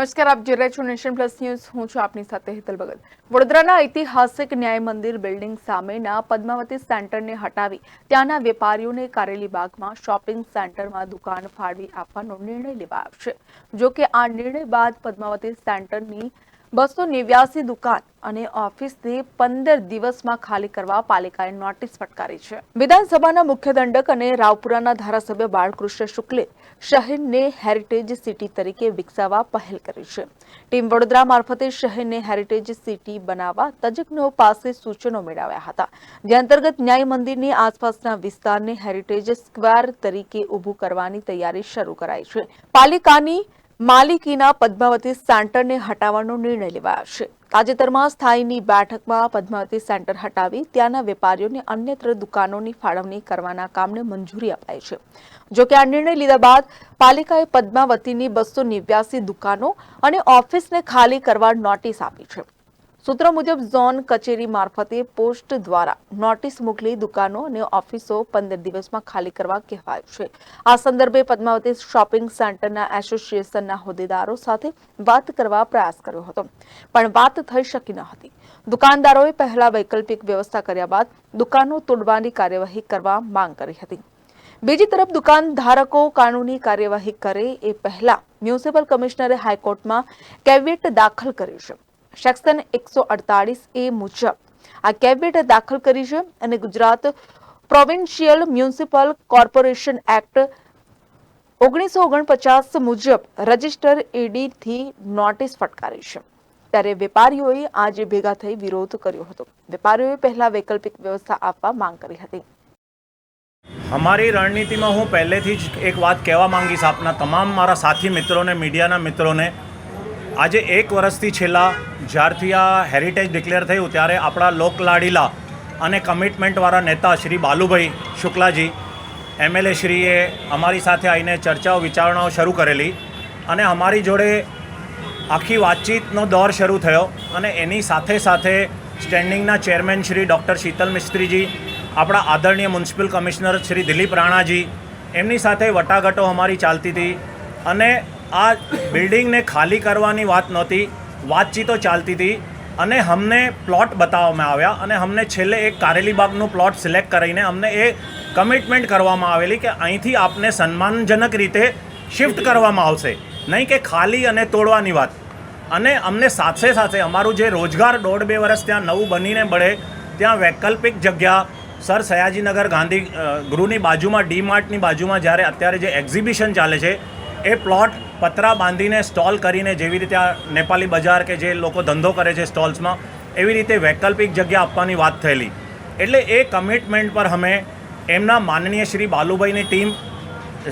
નમસ્કાર, આપ જોઈ રહ્યા છો નેશન પ્લસ ન્યૂઝ. હું છું આપની સાથે હેતલ ભગત. વડોદરાના ઐતિહાસિક ન્યાય મંદિર બિલ્ડિંગ સામેના પદ્માવતી સેન્ટરને હટાવી ત્યાંના વેપારીઓને કારેલી બાગમાં શોપિંગ સેન્ટરમાં દુકાન ફાળવી આપવાનો નિર્ણય લેવાયો છે. જો કે આ નિર્ણય બાદ પદ્માવતી સેન્ટરની બસો નેવ્યાસી દુકાન અને ઓફિસને પંદર દિવસમાં ખાલી કરવા પાલિકાએ નોટિસ ફટકારી છે. વિધાનસભાના મુખ્ય દંડક અને રાવપુરાના ધારાસભ્ય બાળકૃષ્ણ શુક્લે શહેરને હેરિટેજ સિટી તરીકે વિકસાવવા પહેલ કરી છે. ટીમ વડોદરા મારફતે શહેરને હેરિટેજ સિટી બનાવવા તજજ્ઞો પાસે સૂચનો મેળવ્યા હતા. જે અંતર્ગત ન્યાય મંદિરની આસપાસના વિસ્તારને હેરિટેજ સ્ક્વેર તરીકે ઊભું કરવાની તૈયારી શરૂ કરાઈ છે. પાલિકાની માલિકીના પદ્માવતી સેન્ટરને હટાવવાનો નિર્ણય લેવાયો છે. તાજેતરમાં સ્થાયીની બેઠકમાં પદ્માવતી સેન્ટર હટાવી ત્યાંના વેપારીઓને અન્યત્ર દુકાનોની ફાળવણી કરવાના કામને મંજૂરી અપાઈ છે. જો કે આ નિર્ણય લીધા બાદ પાલિકાએ પદ્માવતીની બસો દુકાનો અને ઓફિસને ખાલી કરવા નોટિસ આપી છે. સૂત્રો મુજબ ઝોન કચેરી મારફતે પોસ્ટ દ્વારા નોટિસ મોકલી દુકાનો અને ઓફિસો પંદર દિવસમાં ખાલી કરવા કહેવાયું છે. આ સંદર્ભે પદ્માવતી શોપિંગ સેન્ટરના એસોસિએશનના હોદ્દેદારો સાથે વાત કરવા પ્રયાસ કર્યો હતો. પણ વાત થઈ શકી ન હતી. દુકાનદારોએ પહેલા વૈકલ્પિક વ્યવસ્થા કર્યા બાદ દુકાનો તોડવાની કાર્યવાહી કરવા માંગ કરી હતી. બીજી તરફ દુકાન ધારકો કાનૂની કાર્યવાહી કરે એ પહેલા મ્યુનિસિપલ કમિશનરે હાઈકોર્ટમાં કેવિયેટ દાખલ કર્યું છે. સેક્શન એકસો અડતાળીસ એ મુજબ. આ કેબિનેટ દાખલ કરી છે અને Gujarat provincial municipal corporation act ઓગણીસો ઓગણપચાસ મુજબ રજિસ્ટર એડીથી નોટિસ ફટકારી છે. ત્યારે વેપારીઓએ આજે ભેગા થઈ વિરોધ કર્યો હતો. વેપારીઓએ પહેલા વૈકલ્પિક વ્યવસ્થા આપવા માંગ કરી હતી. અમારી રણનીતિમાં હું પહેલેથી જ એક વાત કહેવા માંગીશ આપના તમામ મારા સાથી મિત્રોને, મીડિયાના મિત્રોને. આજે એક વર્ષથી છેલ્લા જ્યારથી આ હેરિટેજ ડિક્લેર થયું, ત્યારે આપણા લોકલાડીલા અને કમિટમેન્ટવાળા નેતા શ્રી બાલુભાઈ શુક્લાજી એમએલએ શ્રીએ અમારી સાથે આવીને ચર્ચાઓ, વિચારણાઓ શરૂ કરેલી અને અમારી જોડે આખી વાતચીતનો દોર શરૂ થયો અને એની સાથે સાથે સ્ટેન્ડિંગના ચેરમેન શ્રી ડૉક્ટર શીતલ મિસ્ત્રીજી, આપણા આદરણીય મ્યુનિસિપલ કમિશનર શ્રી દિલીપ રાણાજી, એમની સાથે વટાઘાટો અમારી ચાલતી હતી અને આ બિલ્ડિંગને ખાલી કરવાની વાત નહોતી, વાતચીતો ચાલતી હતી અને અમને પ્લોટ બતાવવામાં આવ્યા અને અમને છેલ્લે એક કારેલીબાગનું પ્લોટ સિલેક્ટ કરીને અમને એ કમિટમેન્ટ કરવામાં આવેલી કે અહીંથી આપને સન્માનજનક રીતે શિફ્ટ કરવામાં આવશે. નહીં કે ખાલી અને તોડવાની વાત. અને અમને સાથે સાથે અમારું જે રોજગાર દોઢ બે વર્ષ ત્યાં નવું બનીને બળે, ત્યાં વૈકલ્પિક જગ્યા, સર સયાજીનગર ગાંધી ગૃહની બાજુમાં, ડી માર્ટની બાજુમાં જ્યારે અત્યારે જે એક્ઝિબિશન ચાલે છે એ પ્લોટ પતરા બાંધીને સ્ટોલ કરીને જેવી રીતે આ નેપાલી બજાર કે જે લોકો ધંધો કરે છે સ્ટોલ્સમાં, એવી રીતે વૈકલ્પિક જગ્યા આપવાની વાત થયેલી. એટલે એ કમિટમેન્ટ પર અમે એમના માનનીય શ્રી બાલુભાઈની ટીમ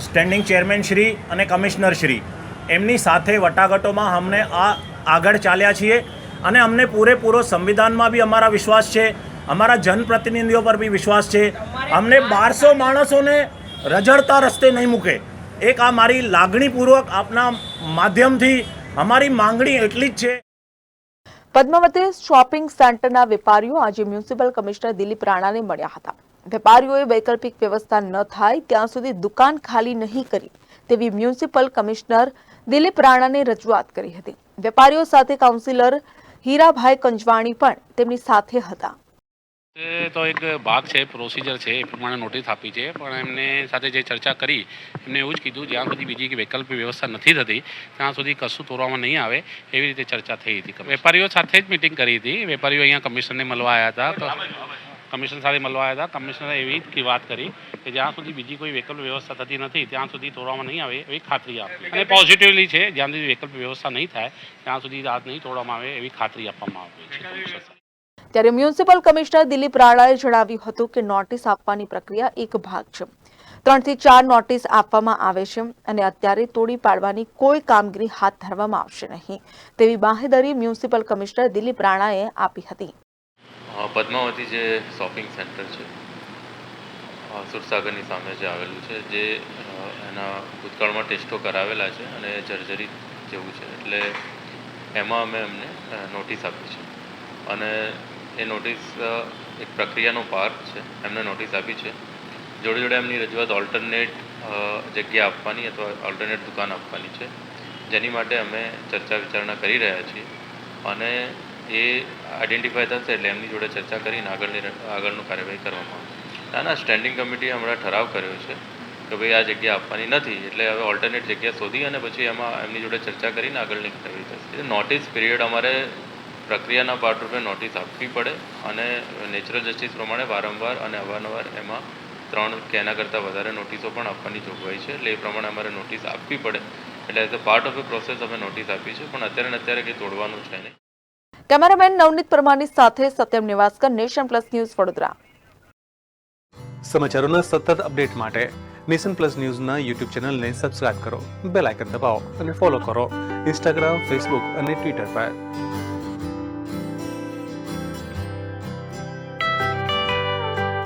સ્ટેન્ડિંગ ચેરમેન શ્રી અને કમિશનર શ્રી, એમની સાથે વટાઘટોમાં અમને આ આગળ ચાલ્યા છીએ અને અમને પૂરેપૂરો સંવિધાનમાં બી અમારા વિશ્વાસ છે, અમારા જનપ્રતિનિધિઓ પર બી વિશ્વાસ છે. અમને બારસો માણસોને રજડતા રસ્તે નહીં મૂકે. એક આ મારી લાગણીપૂર્વક આપના માધ્યમથી અમારી માંગણી એટલી જ છે. પદ્માવતી શોપિંગ સેન્ટરના વેપારીઓ આજે મ્યુનિસિપલ કમિશનર દિલીપ રાણાને મળ્યા હતા. વેપારીઓએ વૈકલ્પિક વ્યવસ્થા ન થાય ત્યાં સુધી દુકાન ખાલી નહીં કરી તેવી મ્યુનિસિપલ કમિશનર દિલીપ રાણાને રજૂઆત કરી હતી. વેપારીઓ સાથે કાઉન્સિલર હીરાભાઈ કંજવાણી પણ તેમની સાથે હતા. તો એક ભાગ છે પ્રોસિજર છે, એ પ્રમાણે નોટિસ આપી છે, પણ એમને સાથે જે ચર્ચા કરી, એમને એવું જ કીધું, જ્યાં સુધી બીજી વૈકલ્પિક વ્યવસ્થા નથી થતી, ત્યાં સુધી કશું તોડવામાં નહીં આવે, એવી રીતે ચર્ચા થઈ હતી. વેપારીઓ સાથે જ મિટિંગ કરી હતી. વેપારીઓ અહીંયા કમિશનને મળવા આવ્યા હતા, તો કમિશન સાથે મળવા આવ્યા હતા કમિશનરે એવી વાત કરી કે જ્યાં સુધી બીજી કોઈ વૈકલ્પિક વ્યવસ્થા થતી નથી, ત્યાં સુધી તોડવામાં નહીં આવે, એવી ખાતરી આપી. અને પોઝિટિવલી છે, જ્યાં સુધી વૈકલ્પિક વ્યવસ્થા નહીં થાય, ત્યાં સુધી રાત નહીં તોડવામાં આવે, એવી ખાતરી આપવામાં આવી છે. કમિશનર. ત્યારે મ્યુનિસિપલ કમિશનર દિલીપ રાણાએ જણાવ્યું હતું કે નોટિસ આપવાની પ્રક્રિયા એક ભાગ છે. ત્રણથી ચાર નોટિસ આપવામાં આવે છે અને અત્યારે તોડી પાડવાની કોઈ કામગીરી હાથ ધરવામાં આવશે નહીં. તેવી બાહેદરી મ્યુનિસિપલ કમિશનર દિલીપ રાણાએ આપી હતી. પદ્માવતી જે શોપિંગ સેન્ટર છે સુરસાગરની સામે જે આવેલું છે, જે એના ભૂતકાળમાં ટેસ્ટો કરાવેલા છે અને જર્જરિત જેવું છે. એટલે એમાં અમે એમને નોટિસ આપી છે. અને એ નોટિસ એક પ્રક્રિયાનો પાર્ટ છે. એમને નોટિસ આપી છે. જોડે જોડે એમની રજૂઆત ઓલ્ટરનેટ જગ્યા આપવાની અથવા ઓલ્ટરનેટ દુકાન આપવાની છે. જેની માટે અમે ચર્ચા વિચારણા કરી રહ્યા છીએ. અને એ આઈડેન્ટિફાય થશે એટલે એમની જોડે ચર્ચા કરીને આગળની આગળનું કાર્યવાહી કરવામાં આવશે. ના ના સ્ટેન્ડિંગ કમિટીએ હમણાં ઠરાવ કર્યો છે કે ભાઈ આ જગ્યા આપવાની નથી. એટલે હવે ઓલ્ટરનેટ જગ્યા શોધી અને પછી એમાં એમની જોડે ચર્ચા કરીને આગળની કાર્યવાહી થશે. નોટિસ પીરિયડ અમારે પ્રક્રિયાના પાર્ટરૂપે નોટિસ આપવી પડે અને નેચરલ જસ્ટિસ પ્રમાણે વારંવાર અને અવારનવાર એમાં ત્રણ કે એના કરતાં વધારે નોટિસો પણ આપવાની જોગવાઈ છે. એટલે એ પ્રમાણે અમારે નોટિસ આપવી પડે. એટલે as a part of a process અમે નોટિસ આપી છે પણ અત્યારે ને અત્યારે કંઈ તોડવાનું છે નહીં. કેમેરામેન નવનીત પરમારની સાથે Satyam Nivaskar nation plus news Vadodara. સમાચારોના સતત અપડેટ માટે નેશન પ્લસ ન્યૂઝના યુટ્યુબ ચેનલને સબસ્ક્રાઇબ કરો બેલ આઇકન દબાવો અને ફોલો કરો. ઇન્સ્ટાગ્રામ ફેસબુક અને ટ્વિટર પર.